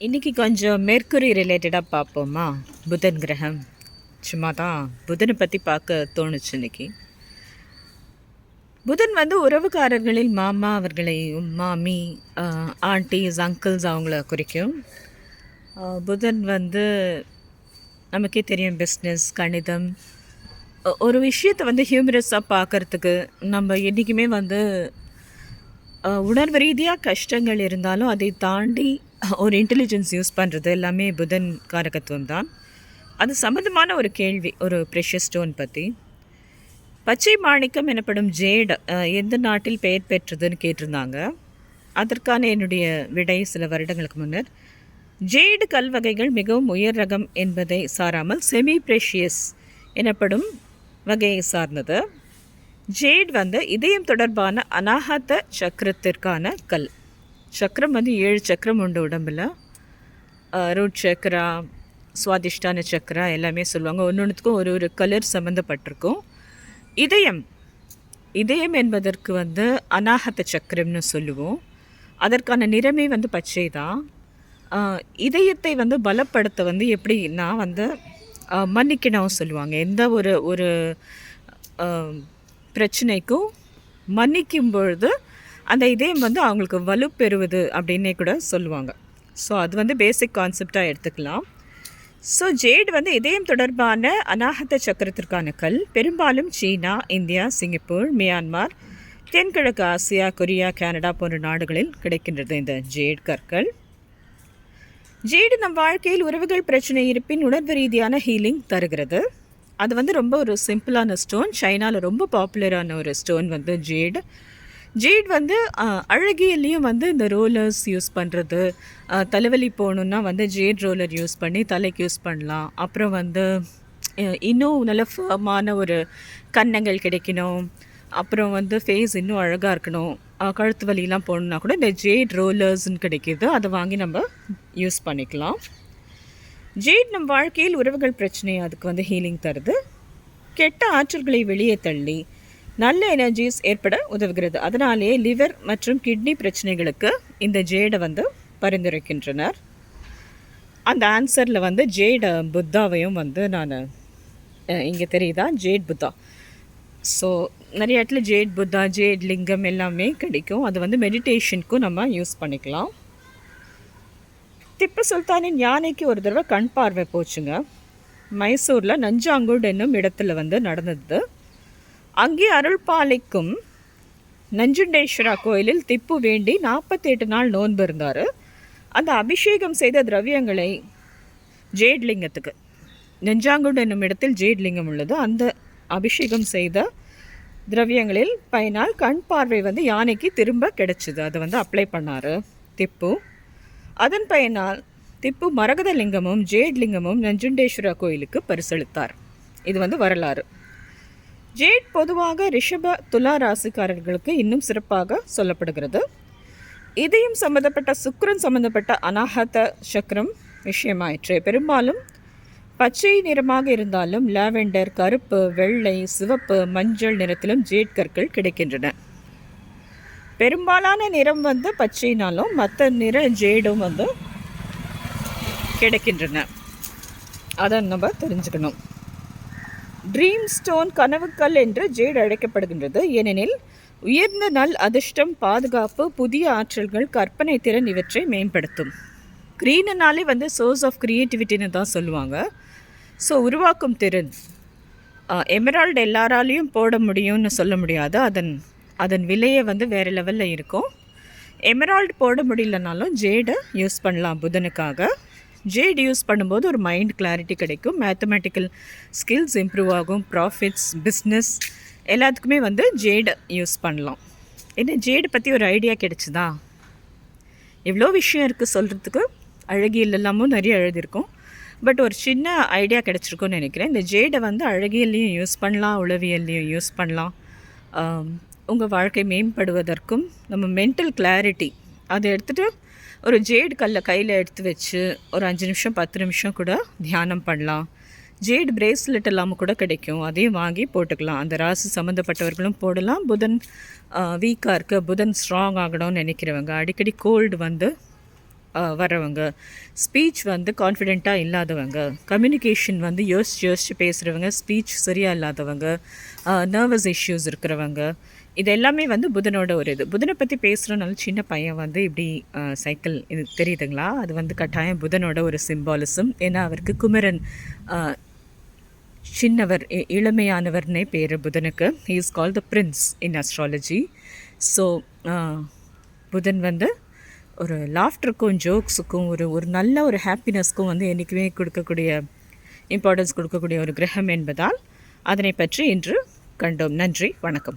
இன்றைக்கி கொஞ்சம் மேற்குறி ரிலேட்டடாக பார்ப்போமா? புதன் கிரகம். சும்மா தான் புதனை பற்றி பார்க்க தோணுச்சு இன்னைக்கு. புதன் வந்து உறவுக்காரர்களில் மாமா அவர்களையும் மாமி ஆண்டிஸ் அங்கிள்ஸ் அவங்கள குறிக்கும். புதன் வந்து நமக்கே தெரியும் பிஸ்னஸ் கணிதம். ஒரு விஷயத்தை வந்து ஹியூமரஸாக பார்க்கறதுக்கு நம்ம என்றைக்குமே வந்து உணர்வு ரீதியாக கஷ்டங்கள் இருந்தாலும் அதை தாண்டி ஒரு இன்டெலிஜென்ஸ் யூஸ் பண்ணுறது எல்லாமே புதன் காரகத்துவம் தான் அது சம்மந்தமான ஒரு கேள்வி ஒரு ப்ரெஷர் ஸ்டோன் பற்றி பச்சை மாணிக்கம் எனப்படும் ஜேட் எந்த நாட்டில் பெயர் பெற்றதுன்னு கேட்டிருந்தாங்க. அதற்கான என்னுடைய விடை சில வருடங்களுக்கு முன்னர். ஜேடு கல் வகைகள் மிகவும் உயர் ரகம் என்பதை சாராமல் செமி ப்ரெஷியஸ் எனப்படும் வகையை சார்ந்தது. ஜேட் வந்து இதயம் தொடர்பான அனாகத சக்கரத்திற்கான கல். சக்கரம் வந்து ஏழு சக்கரம் உண்டு உடம்பில். ரூட் சக்கரா சுவாதிஷ்டான சக்கரா எல்லாமே சொல்லுவாங்க. ஒன்று ஒன்றுத்துக்கும் ஒரு ஒரு கலர் சம்மந்தப்பட்டிருக்கும் இதயம். இதயம் என்பதற்கு வந்து அனாகத சக்கரம்னு சொல்லுவோம். அதற்கான நிறமே வந்து பச்சை தான் இதயத்தை வந்து பலப்படுத்த வந்து எப்படின்னா வந்து மன்னிக்கணும் சொல்லுவாங்க. எந்த ஒரு ஒரு பிரச்சனைக்கும் மன்னிக்கும் பொழுது அந்த இதயம் வந்து அவங்களுக்கு வலுப்பெறுவது அப்படின்னே கூட சொல்லுவாங்க. ஸோ அது வந்து பேசிக் கான்செப்டாக எடுத்துக்கலாம். ஸோ ஜேட் வந்து இதயம் தொடர்பான அநாகத சக்கரத்திற்கான கல். பெரும்பாலும் சீனா இந்தியா சிங்கப்பூர் மியான்மார் தென்கிழக்கு ஆசியா கொரியா கனடா போன்ற நாடுகளில் கிடைக்கின்றது இந்த ஜேட் கற்கள். ஜேடு நம் வாழ்க்கையில் உறவுகள் பிரச்சனை இருப்பின் உணர்வு ரீதியான ஹீலிங் தருகிறது. அது வந்து ரொம்ப ஒரு சிம்பிளான ஸ்டோன் சைனாவில் ரொம்ப பாப்புலரான ஒரு ஸ்டோன் வந்து ஜேடு ஜீட் வந்து அழகியல்லையும் வந்து இந்த ரோலர்ஸ் யூஸ் பண்ணுறது தலைவலி போகணுன்னா வந்து ஜேட் ரோலர் யூஸ் பண்ணி தலைக்கு யூஸ் பண்ணலாம். அப்புறம் வந்து இன்னும் நல்ல ஃபர்மான ஒரு கன்னங்கள் கிடைக்கணும். அப்புறம் வந்து ஃபேஸ் இன்னும் அழகாக இருக்கணும். கழுத்து வலிலாம் போகணுன்னா கூட இந்த ஜேட் ரோலர்ஸ்னு கிடைக்கிது. அதை வாங்கி நம்ம யூஸ் பண்ணிக்கலாம். ஜேட் நம் வாழ்க்கையில் உறவுகள் பிரச்சனை அதுக்கு வந்து ஹீலிங் தருது. கெட்ட ஆற்றல்களை வெளியே தள்ளி நல்ல எனர்ஜிஸ் ஏற்பட உதவுகிறது. அதனாலேயே லிவர் மற்றும் கிட்னி பிரச்சனைகளுக்கு இந்த ஜேடை வந்து பரிந்துரைக்கின்றனர். அந்த ஆன்சரில் வந்து ஜேட புத்தாவையும் வந்து நான் இங்கே தெரியுதா? ஜேட் புத்தா. ஸோ நிறைய இடத்துல ஜேட் புத்தா ஜேட் லிங்கம் எல்லாமே கிடைக்கும். அது வந்து மெடிடேஷனுக்கும் நம்ம யூஸ் பண்ணிக்கலாம். திப்பு சுல்தானின் யானைக்கு ஒரு தடவை கண் பார்வை போச்சுங்க. மைசூரில் நஞ்சாங்கூட் என்னும் இடத்துல வந்து நடந்தது. அங்கே அருள் பாலிக்கும் நஞ்சுண்டேஸ்வரா கோயிலில் திப்பு வேண்டி நாற்பத்தி எட்டு நாள் நோன்பு இருந்தார். அந்த அபிஷேகம் செய்த திரவியங்களை ஜேட்லிங்கத்துக்கு நெஞ்சாங்குடு என்னும் இடத்தில் ஜேட்லிங்கம் உள்ளது. அந்த அபிஷேகம் செய்த திரவியங்களில் பயனால் கண் பார்வை வந்து யானைக்கு திரும்ப கிடைச்சிது. அதை வந்து அப்ளை பண்ணார் திப்பு. அதன் பயனால் திப்பு மரகத லிங்கமும் ஜேட் நஞ்சுண்டேஸ்வரா கோயிலுக்கு பரிசளித்தார். இது வந்து வரலாறு. ஜேட் பொதுவாக ரிஷப துலா ராசிக்காரர்களுக்கு இன்னும் சிறப்பாக சொல்லப்படுகிறது. இதயம் சம்பந்தப்பட்ட சுக்கரன் சம்பந்தப்பட்ட அனாகத சக்கரம் விஷயமாயிற்று. பெரும்பாலும் பச்சை நிறமாக இருந்தாலும் லாவெண்டர் கருப்பு வெள்ளை சிவப்பு மஞ்சள் நிறத்திலும் ஜேட் கற்கள் கிடைக்கின்றன. பெரும்பாலான நிறம் வந்து பச்சைனாலும் மற்ற நிற ஜேடும் வந்து கிடைக்கின்றன. அதை நம்ம தெரிஞ்சுக்கணும். ட்ரீம் ஸ்டோன் கனவுக்கல் என்று ஜேட் அழைக்கப்படுகின்றது. ஏனெனில் உயர்ந்த நல் அதிர்ஷ்டம் பாதுகாப்பு புதிய ஆற்றல்கள் கற்பனை திறன் இவற்றை மேம்படுத்தும். க்ரீனுனாலே வந்து சோர்ஸ் ஆஃப் க்ரியேட்டிவிட்டின்னு தான் சொல்லுவாங்க. ஸோ உருவாக்கும் திறன். எமரால்டு எல்லாராலையும் போட முடியும்னு சொல்ல முடியாது. அதன் அதன் விலையை வந்து வேறு லெவலில் இருக்கும். எமரால்டு போட முடியலனாலும் ஜேடை யூஸ் பண்ணலாம் புதனுக்காக. ஜேட் யூஸ் பண்ணும்போது ஒரு மைண்ட் கிளாரிட்டி கிடைக்கும். மேத்தமெட்டிக்கல் ஸ்கில்ஸ் இம்ப்ரூவ் ஆகும். ப்ராஃபிட்ஸ் பிஸ்னஸ் எல்லாத்துக்குமே வந்து ஜேடை யூஸ் பண்ணலாம். என்ன ஜேடு பற்றி ஒரு ஐடியா கிடைச்சிதா? எவ்வளோ விஷயம் இருக்குது சொல்கிறதுக்கு அழகியல் எல்லாமும் நிறைய எழுதியிருக்கும். பட் ஒரு சின்ன ஐடியா கிடச்சிருக்கும்னு நினைக்கிறேன். இந்த ஜேடை வந்து அழகியல்லையும் யூஸ் பண்ணலாம் உளவியல்லையும் யூஸ் பண்ணலாம். உங்கள் வாழ்க்கை மேம்படுவதற்கும் நம்ம மென்டல் கிளாரிட்டி அதை எடுத்துகிட்டு ஒரு ஜேடு கல்லை கையில் எடுத்து வச்சு ஒரு அஞ்சு நிமிஷம் பத்து நிமிஷம் கூட தியானம் பண்ணலாம். ஜேடு பிரேஸ்லெட் எல்லாமும் கூட கிடைக்கும். அதையும் வாங்கி போட்டுக்கலாம். அந்த ராசி சம்மந்தப்பட்டவர்களும் போடலாம். புதன் வீக்காக இருக்க. புதன் ஸ்ட்ராங் ஆகணும்னு நினைக்கிறவங்க அடிக்கடி கோல்டு வந்து வரவங்க ஸ்பீச் வந்து கான்ஃபிடெண்ட்டாக இல்லாதவங்க. கம்யூனிகேஷன் வந்து யோசிச்சு யோசிச்சு பேசுகிறவங்க ஸ்பீச் சரியாக இல்லாதவங்க நர்வஸ் இஷ்யூஸ் இருக்கிறவங்க. இது எல்லாமே வந்து புதனோட ஒரு இது. புதனை பற்றி பேசுகிறனால சின்ன பையன் வந்து இப்படி சைக்கிள் இது தெரியுதுங்களா? அது வந்து கட்டாயம் புதனோட ஒரு சிம்பாலிசம் ஏன்னா அவருக்கு குமரன் சின்னவர் இளமையானவர்னே பேர் புதனுக்கு. He is call the prince in astrology so புதன் வந்து ஒரு லாஃப்டருக்கும் ஜோக்ஸுக்கும் ஒரு ஒரு நல்ல ஒரு ஹாப்பினஸ்க்கும் வந்து என்றைக்குமே கொடுக்கக்கூடிய இம்பார்ட்டன்ஸ் கொடுக்கக்கூடிய ஒரு கிரகம் என்பதால் அதனை பற்றி இன்று கண்டோம். நன்றி வணக்கம்.